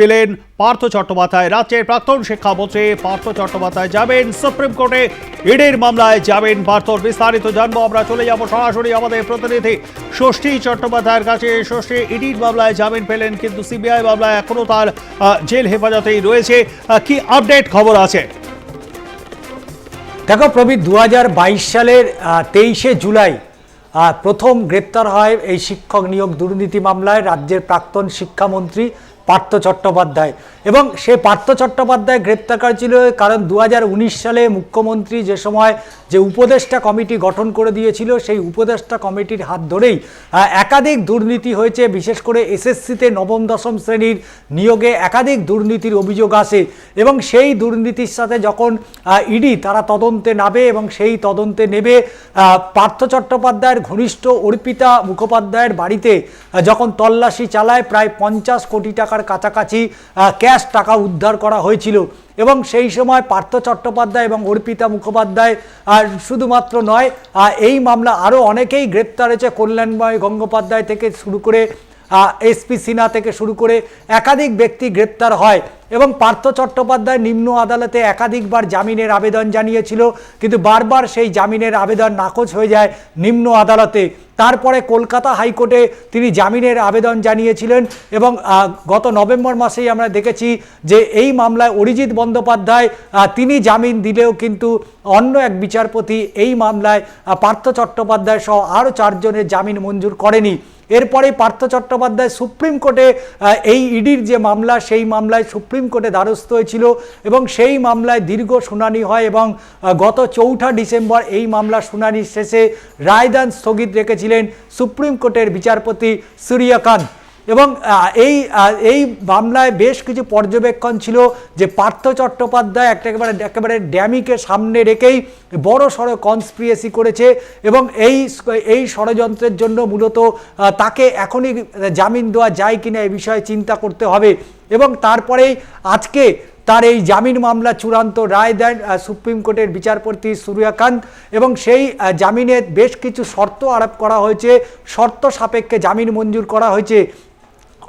পেলেন পার্থ চট্টোপাধ্যায়। রাজ্যের প্রাক্তন শিক্ষামন্ত্রী পার্থ চট্টোপাধ্যায় যাবেন, সুপ্রিম কোর্টে ইডির মামলায় যাবেন পার্থর। বিস্তারিত জানব, আমরা চলে যাব সরাসরি আমাদের প্রতিনিধি ষষ্ঠী চট্টোপাধ্যায়ের কাছে। ষষ্ঠী ইডির মামলায় জামিন পেলেন, কিন্তু সিবিআই মামলায় এখনও তার জেল হেফাজতেই রয়েছে। কি আপডেট খবর আছে? দেখো প্রবীর দু সালের তেইশে জুলাই প্রথম গ্রেপ্তার হয় এই শিক্ষক নিয়োগ দুর্নীতি মামলায় রাজ্যের প্রাক্তন শিক্ষামন্ত্রী পার্থ চট্টোপাধ্যায়। এবং সে পার্থ চট্টোপাধ্যায় গ্রেপ্তার করা ছিল কারণ দু হাজার উনিশ সালে মুখ্যমন্ত্রী যে সময় যে উপদেষ্টা কমিটি গঠন করে দিয়েছিল, সেই উপদেষ্টা কমিটির হাত ধরেই একাধিক দুর্নীতি হয়েছে। বিশেষ করে এসএসসিতে নবম, দশম শ্রেণির নিয়োগে একাধিক দুর্নীতির অভিযোগ আসে এবং সেই দুর্নীতির সাথে যখন ইডি তারা তদন্তে নাবে এবং সেই তদন্তে নেবে পার্থ চট্টোপাধ্যায়ের ঘনিষ্ঠ অর্পিতা মুখোপাধ্যায়ের বাড়িতে যখন তল্লাশি চালায়, প্রায় পঞ্চাশ কোটি টাকার কাছাকাছি ক্যাশ টাকা উদ্ধার করা হয়েছিল। এবং সেই সময় পার্থ চট্টোপাধ্যায় এবং অর্পিতা মুখোপাধ্যায়, আর শুধুমাত্র নয় এই মামলা আরও অনেকেই গ্রেপ্তার হয়েছে কল্যাণময় গঙ্গোপাধ্যায় থেকে শুরু করে এসপি সিনহা থেকে শুরু করে একাধিক ব্যক্তি গ্রেপ্তার হয়। এবং পার্থ চট্টোপাধ্যায় নিম্ন আদালতে একাধিকবার জামিনের আবেদন জানিয়েছিল, কিন্তু বারবার সেই জামিনের আবেদন নাকচ হয়ে যায় নিম্ন আদালতে। তারপরে কলকাতা হাইকোর্টে তিনি জামিনের আবেদন জানিয়েছিলেন এবং গত নভেম্বর মাসেই আমরা দেখেছি যে এই মামলায় অরিজিৎ বন্দ্যোপাধ্যায় তিনি জামিন দিলেও কিন্তু অন্য এক বিচারপতি এই মামলায় পার্থ চট্টোপাধ্যায় সহ আরও চারজনের জামিন মঞ্জুর করেনি। এরপরে পার্থ চট্টোপাধ্যায় সুপ্রিম কোর্টে এই ইডির যে মামলা, সেই মামলায় সুপ্রিম কোর্টে দ্বারস্থ হয়েছিল এবং সেই মামলায় দীর্ঘ শুনানি হয় এবং গত চৌঠা ডিসেম্বর এই মামলা শুনানির শেষে রায়দান স্থগিত রেখেছিলেন সুপ্রিম কোর্টের বিচারপতি সূর্যকান্ত এবং এই এই মামলায় বেশ কিছু পর্যবেক্ষণ ছিল যে পার্থ চট্টোপাধ্যায় একটা একেবারে একেবারে ড্যামিকে সামনে রেখেই বড় সড়ো কনস্পিরেসি করেছে এবং এই এই ষড়যন্ত্রের জন্য মূলত তাকে এখনই জামিন দেওয়া যায় কিনা এ বিষয়ে চিন্তা করতে হবে। এবং তারপরেই আজকে তার এই জামিন মামলা চূড়ান্ত রায় দেন সুপ্রিম কোর্টের বিচারপতি সূর্যকান্ত। এবং সেই জামিনে বেশ কিছু শর্ত আরোপ করা হয়েছে। শর্ত সাপেক্ষে জামিন মঞ্জুর করা হয়েছে।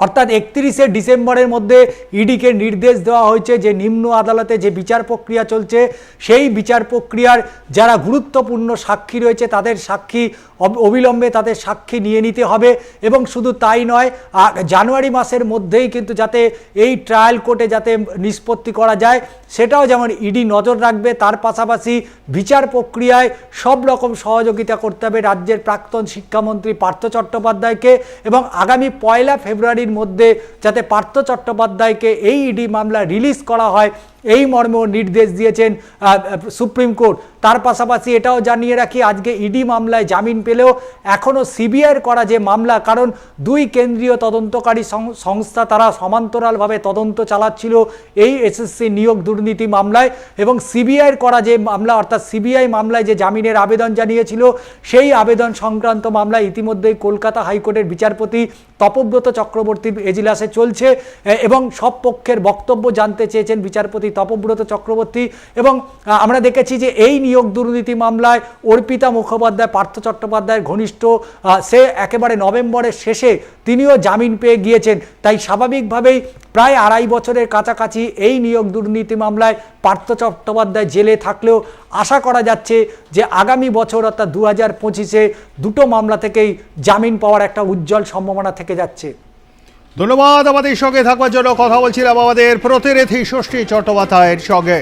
অর্থাৎ একত্রিশে ডিসেম্বরের মধ্যে ইডিকে নির্দেশ দেওয়া হয়েছে যে নিম্ন আদালতে যে বিচার প্রক্রিয়া চলছে, সেই বিচার প্রক্রিয়ার যারা গুরুত্বপূর্ণ সাক্ষী রয়েছে, তাদের সাক্ষী অব- অবিলম্বে তাদের সাক্ষী নিয়ে নিতে হবে এবং শুধু তাই নয় জানুয়ারি মাসের মধ্যেই কিন্তু যাতে এই ট্রায়াল কোর্টে যাতে নিষ্পত্তি করা যায়, সেটাও যেমন ইডি নজর রাখবে, তার পাশাপাশি বিচার প্রক্রিয়ায় সব রকম সহযোগিতা করতে হবে রাজ্যের প্রাক্তন শিক্ষামন্ত্রী পার্থ চট্টোপাধ্যায়কে এবং আগামী পয়লা ফেব্রুয়ারির মধ্যে যাতে পার্থ চট্টোপাধ্যায়কে এই ইডি মামলা রিলিজ করা হয় এই মর্মেও নির্দেশ দিয়েছেন সুপ্রিম কোর্ট। তার পাশাপাশি এটাও জানিয়ে রাখি, আজকে ইডি মামলায় জামিন পেলেও এখনও সিবিআইয়ের করা যে মামলা, কারণ দুই কেন্দ্রীয় তদন্তকারী সংস্থা তারা সমান্তরালভাবে তদন্ত চালাচ্ছিল এই এসএসসি নিয়োগ দুর্নীতি মামলায় এবং সিবিআইয়ের করা যে মামলা, অর্থাৎ সিবিআই মামলায় যে জামিনের আবেদন জানিয়েছিল, সেই আবেদন সংক্রান্ত মামলায় ইতিমধ্যেই কলকাতা হাইকোর্টের বিচারপতি তপব্রত চক্রবর্তীর এজলাসে চলছে এবং সব পক্ষের বক্তব্য জানতে চেয়েছেন বিচারপতি তপব্রত চক্রবর্তী এবং আমরা দেখেছি যে এই নিয়োগ দুর্নীতি মামলায় অর্পিতা মুখোপাধ্যায়, পার্থ চট্টোপাধ্যায়ের ঘনিষ্ঠ সে একেবারে নভেম্বরের শেষে তিনিও জামিন পেয়ে গিয়েছেন। তাই স্বাভাবিকভাবেই প্রায় আড়াই বছরের কাছাকাছি এই নিয়োগ দুর্নীতি মামলায় পার্থ চট্টোপাধ্যায় জেলে থাকলেও আশা করা যাচ্ছে যে আগামী বছর, অর্থাৎ দু হাজার পঁচিশে দুটো মামলা থেকেই জামিন পাওয়ার একটা উজ্জ্বল সম্ভাবনা থেকে যাচ্ছে। ধন্যবাদ আমাদের সঙ্গে থাকবার জন্য কথা বলছিলাম আমাদের প্রতিনিধি ষষ্ঠী চট্টোপাধ্যায়ের সঙ্গে।